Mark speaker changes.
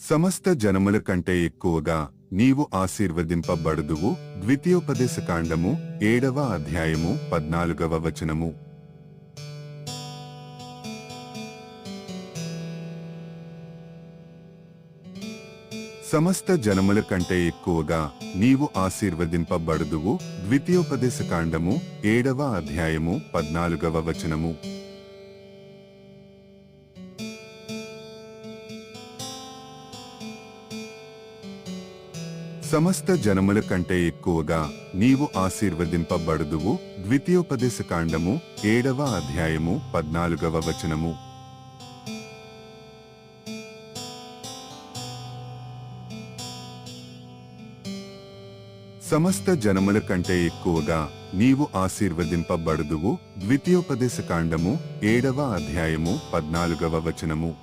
Speaker 1: సమస్త జనముల కంటే ఎక్కువగా నీవు ఆశీర్వదింపబడుదువు. ద్వితీయోపదేశకాండము ఏడవ అధ్యాయము పద్నాలుగవ వచనము. సమస్త జనముల కంటే ఎక్కువగా నీవు ఆశీర్వదింపబడుదువు. ద్వితీయోపదేశకాండము ఏడవ అధ్యాయము పద్నాలుగవ వచనము. సమస్త జనముల కంటే ఎక్కువగా నీవు ఆశీర్వదింపబడుదువు. ద్వితీయోపదేశ కాండము ఏడవ అధ్యాయము పద్నాలుగవ వచనము. సమస్త జనముల కంటే ఎక్కువగా నీవు ఆశీర్వదింపబడుదువు. ద్వితీయోపదేశ కాండము ఏడవ అధ్యాయము పద్నాలుగవ వచనము.